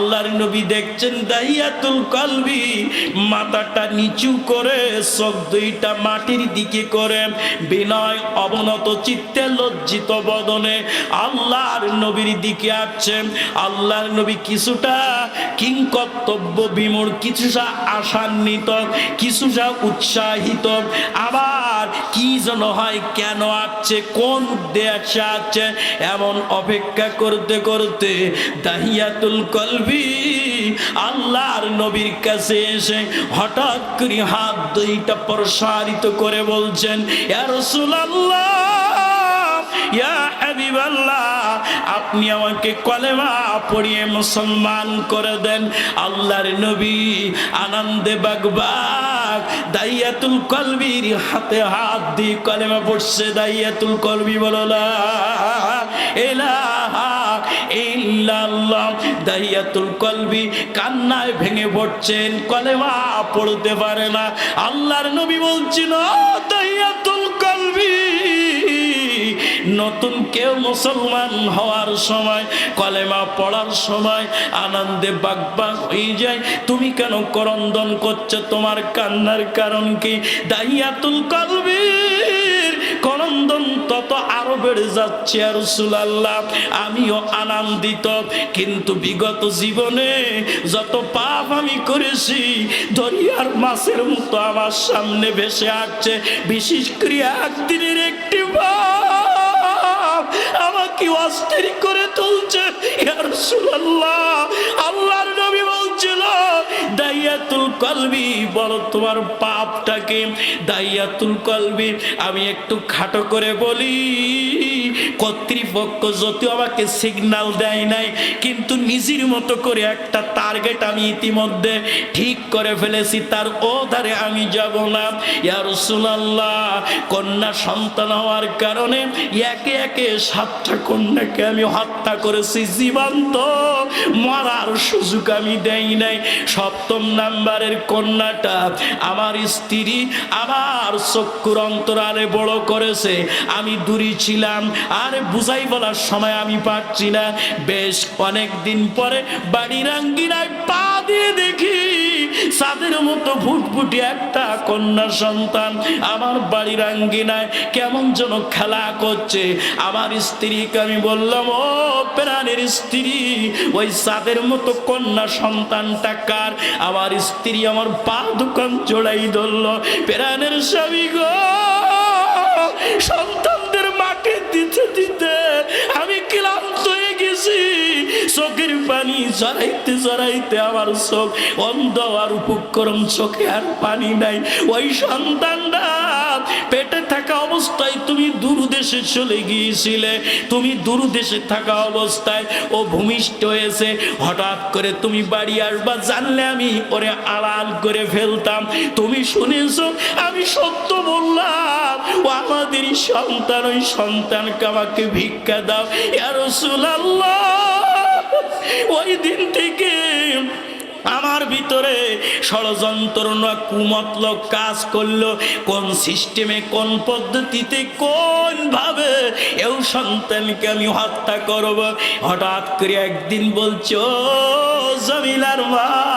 আল্লাহর নবী দেখছেন দাহিয়াতুল কলবি, মাথাটা নিচু করে, চোখ দুইটা মাটির দিকে করে, বিনয় অবনত চিত্তে লজ্জিত বদনে আল্লাহর নবীর দিকে আসছেন আল্লাহর নবী কিছুটা কিংকর্তব্য বিমূর কিছুটা আশান্বিত, কিছুটা উৎসাহিত। আবার কি যেন হয়, কেন আসছে, কোন উদ্দেশ্যে আসছে, এমন অপেক্ষা করতে করতে দাহিয়াতুল কলবি আল্লাহর নবীর কাছে এসে হঠাৎ করে হাত দুইটা প্রসারিত করে বলছেন আপনি আমাকে কলেমা পড়িয়ে মুসলমান করে দেন। আল্লাহর নবী আনন্দে বাগবাগ দাইয়াতুল কলবির হাতে হাত দিয়ে কলেমা পড়ছে, দাইয়াতুল কলবি বললা এলাহা কলবি কান্নায় ভেঙে পড়ছেন, কলেমা পড়তে পারে না। আল্লাহর নবী বলছিল কলবি, নতুন কেউ মুসলমান হওয়ার সময়, কলেমা পড়ার সময় আনন্দে বাগবাগ হয়ে যায়। তুমি কেন করন্দন করছ? তোমার কান্নার কারণ কি? করন্দন তত আরও বেড়ে যাচ্ছে আর সুলাল্লাহ আমিও আনন্দিত। কিন্তু বিগত জীবনে যত পাপ আমি করেছি দরিয়ার মাছের মতো আমার সামনে ভেসে আসছে। বিশেষ করে একদিনের একটি আমাকে অস্থির করে তুলছে। কলবি, বলো তোমার পাপটাকে, দাইয়াতুল কলবি। আমি একটু খাটো করে বলি, কর্তৃপক্ষ যদিও আমাকে সিগন্যাল দেয় নাই, কিন্তু নিজের মতো করে একটা টার্গেট আমি ইতিমধ্যে ঠিক করে ফেলেছি, তার ও ধারে আমি যাব না। ইয়া রাসূলুল্লাহ, কন্যা সন্তান হওয়ার কারণে একে একে সাতটা কন্যাকে আমি হত্যা করেছি, জীবন্ত। মরার সুযোগ আমি দেই নাই। সপ্তম নাম্বারের কন্যাটা আমার স্ত্রী আমার চক্ষুর অন্তরালে বড় করেছে। আমি দূরে ছিলাম, আর বুঝাই বলার সময় আমি পাচ্ছি না। বেশ অনেক দিন পরে বাড়ির আঙ্গিনায় পা দিয়ে দেখি সাদের মতো ফুটফুটি একটা কন্যা সন্তান আমার বাড়ির আঙ্গিনায় কেমন যেন খেলা করছে। আমার স্ত্রীকে আমি বললাম, ও প্রাণের স্ত্রী ওই সাদের মতো কন্যা সন্তানটা কার? আমার স্ত্রী আমার পা দোকান জোড়াই ধরল। প্রাণের স্বামী গো, সন্তানদের মাকে দিতে দিতে চোখের পানি জড়াইতে জড়াইতে আমার চোখ অন্ধ আর উপক্রম চোখে আর পানি নাই। ওই সন্তানটা পেটে থাকা অবস্থায় তুমি দূরদেশে চলে গিয়েছিলে। তুমি দূরদেশে থাকা অবস্থায় ও ভূমিষ্ঠ হয়েছে। হঠাৎ করে তুমি বাড়ি আসবা, জানলে আমি ওরে আড়াল করে ফেলতাম। তুমি শুনেছো, আমি সত্য বললাম, ও আমাদেরই সন্তান, ওই সন্তানকে আমাকে ভিক্ষা দাও। ইয়ার ওই দিন থেকে আমার ভিতরে ষড়যন্ত্র কুমতলক কাজ করল। কোন সিস্টেমে, কোন পদ্ধতিতে কোন ভাবে এও সন্তানকে আমি হত্যা করব। হঠাৎ করে একদিন বলছো জমিলার মা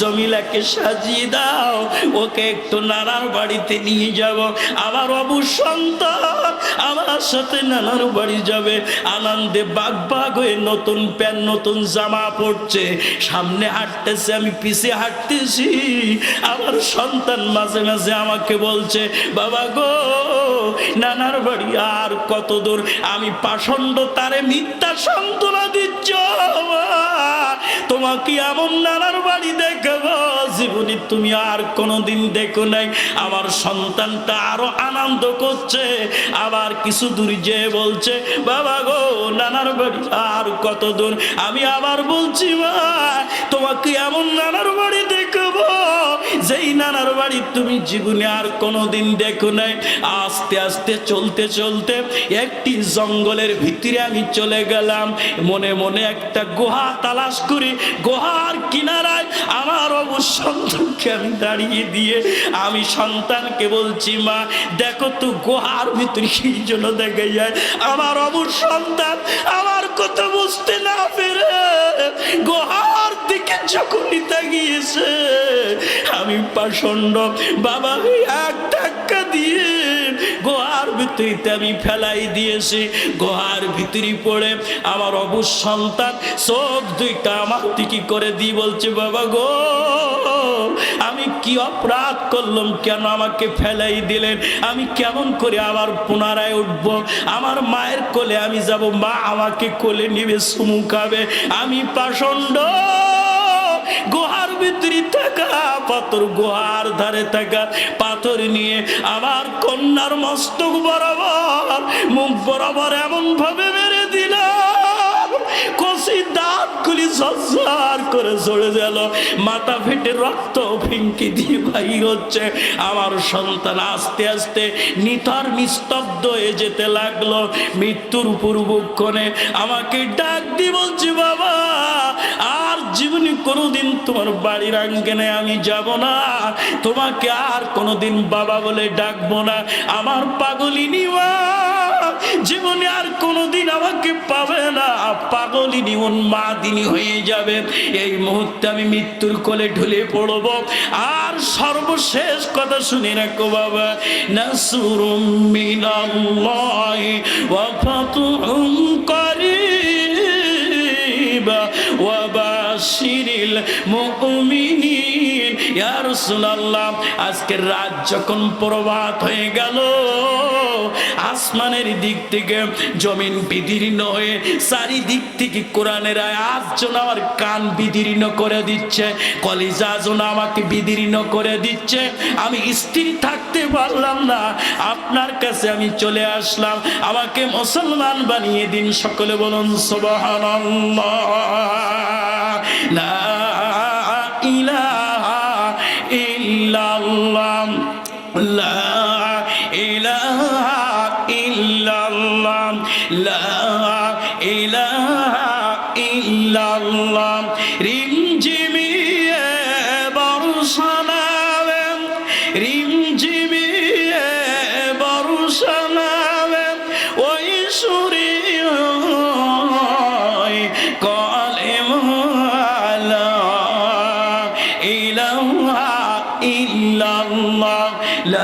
জমিলাকে সাজিয়ে দাও, ওকে একটু নানার বাড়িতে নিয়ে যাব। আমার অবু সন্তান, আমার সাথে নানার বাড়ি যাবে। আনন্দে বাগ বাগ হয়ে নতুন প্যান্ট, নতুন জামা পড়ছে সামনে হাঁটতেছে, আমি পিছে হাঁটতেছি। আমার সন্তান মাঝে মাঝে আমাকে বলছে, বাবা গো, নানার বাড়ি আর কত দূর আমি পাষণ্ড, তারে মিথ্যা সান্ত্বনা দিচ্ছ মা। তোমাকে এমন নানার বাড়ি দেখব, জীবনী তুমি আর কোনো দিন দেখো নাই। আমার সন্তানটা আরও আনন্দ করছে, আবার কিছু দূর যে বলছে, বাবা গো, নানার বাড়ি আর কত দূর আমি আবার বলছি, মা, তোমাকে এমন নানার বাড়ি দেখব যেই নানার বাড়ি তুমি জীবনে আর কোনোদিন দেখো নাই। আস্তে আস্তে চলতে চলতে একটি জঙ্গলের ভিতরে আমি চলে গেলাম। মনে মনে একটা গুহা তালাশ করি। গুহার কিনারায় আমার অবসন্তানকে আমি দাঁড়িয়ে দিয়ে আমি সন্তানকে বলছি, মা, দেখো তো গুহার ভিতরে কি জন্য দেখে যায় আমার অবসন্তান আমার কথা বুঝতে যখনই তাকিয়েছে আমি পাষণ্ড, বাবা এক ধাক্কা দিয়ে গোহার ভিতরিতে আমি ফেলাই দিয়েছি। গোহার ভিতরি পড়ে আমার অবুজ সন্তান চোখ দুইটা আমার দিকে করে দিয়ে বলছে, বাবা গো, আমি কি অপরাধ করলাম? কেন আমাকে ফেলাই দিলেন? আমি কেমন করে আবার পুনরায় উঠব? আমার মায়ের কোলে আমি যাব, মা আমাকে কোলে নিবে সুমু খাবে। আমি পাষণ্ড। গুহার ভিতরে থাকা, পাথর গুহার ধারে থাকা, পাথর নিয়ে আমার কন্যার মস্তক বরাবর, মুখ বরাবর এমন ভাবে মেরে ফেটে রক্ত হচ্ছে। আমার সন্তান আস্তে আস্তে নিথর, নিস্তব্ধ হয়ে যেতে লাগল। মৃত্যুর পূর্বক্ষণে আমাকে ডাক দি বলছি, বাবা জীবনে কোনোদিন তোমার বাড়ির আঙ্গেনে আমি যাব না। তোমাকে আর কোনোদিন বাবা বলে ডাকবো না। আমার পাগলিনী জীবনে আর কোনোদিন আমাকে পাবে না। পাগলিনী উন্মাদিনী হয়ে যাবে। এই মুহূর্তে আমি মৃত্যুর কোলে ঢুলে পড়ব। আর সর্বশেষ কথা শুনে রাখো বাবা, নাসুরুম মিনাল্লাহি ওয়া ফাতুহুম করিবা ওয়া বাশিরিল মুমিনিন। ইয়া রাসূলুল্লাহ আজকের রাত যখন প্রভাত হয়ে গেল, আসমানের দিক থেকে জমিন বিদীর্ণ হয়ে চারিদিক থেকে কোরআনের আয়াত যেন আমার কান বিদীর্ণ করে দিচ্ছে, কলিজা যেন আমাকে বিদীর্ণ করে দিচ্ছে। আমি স্থির থাকতে পারলাম না, আপনার কাছে আমি চলে আসলাম। আমাকে মুসলমান বানিয়ে দিন, সকলে বলুন, সুবহানাল্লাহ। লা ইলাহা ইল্লাল্লাহ লা ইলাহা ইল্লাল্লাহ লা ইলাহা ইল্লাল্লাহ। রিমঝিমিয়ে বর্ষানাবে রিমঝিমিয়ে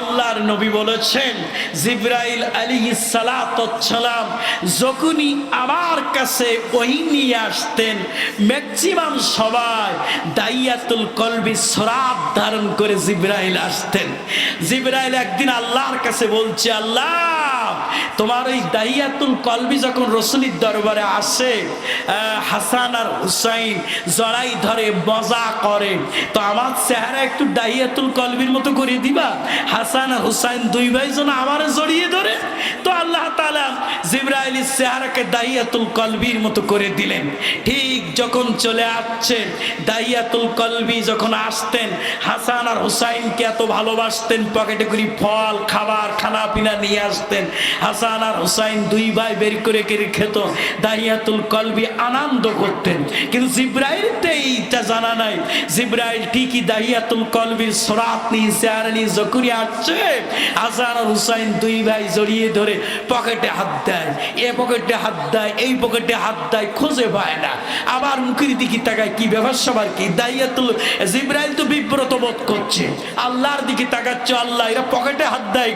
আল্লাহর নবী বলেছেন, জিব্রাইল আলী সালাম যখনই আমার কাছে ওই নিয়ে আসতেন ম্যাক্সিমাম সবাই দাইয়াতুল কলবি সরাব ধারণ করে জিব্রাইল আসতেন। জিব্রাইল একদিন আল্লাহর কাছে বলছে, আল্লাহ তোমার ওই দাইয়াতুল কলবি যখন রসুলির দরবারে আসে হাসান আর হুসাইন জড়াই ধরে, মজা করে। তো আমার চেহারা একটু দাইয়াতুল কলবির মতো করে দিবা? হাসান আর হুসাইন দুই ভাই যেন আমারে জড়িয়ে ধরে। তো আল্লাহ তাআলা জিব্রাইলের চেহারাকে দাইয়াতুল কলবির মতো করে দিলেন। ঠিক যখন চলে আসছেন দাইয়াতুল কলবি যখন আসতেন, হাসান আর হুসাইনকে এত ভালোবাসতেন, পকেটে করে ফল, খাবার খানা পিনা নিয়ে আসতেন। হাসান আর হুসাইন দুই ভাই বের করে করে খেত দাইয়াতুল কলবি আনন্দ করতেন। কিন্তু জিব্রাইল তো এইটা জানা নাই। জিব্রাইল ঠিকই দাহিয়াতুল কলবির সরাত নিয়ে চেহারা নিয়ে যখনই আসছে, হাসান আর হুসাইন দুই ভাই জড়িয়ে ধরে পকেটে হাত দেয়। এ পকেটে হাত দেয়, এই পকেটে হাত দেয়, খুঁজে পায় না। আবার মুখের দিকে তাকায়, কি ব্যাপার সবার কি? দাইয়াতুল জিব্রাইল তো বিব্রত বোধ করছে। আল্লাহর দিকে তাকাচ্ছে, আল্লাহ, এরা পকেটে হাত দেয়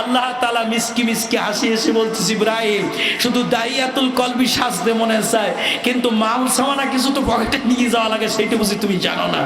আল্লাহ তালা মিসকি মিসকি হাসি এসে বলতেছি, ইব্রাহিম, শুধু দাইয়াতুল কলবি সাজতে মনে চায়, কিন্তু মাল সামানা কিছু তো পকেটে নিয়ে যাওয়া লাগে সেইটা বুঝি তুমি জানো না।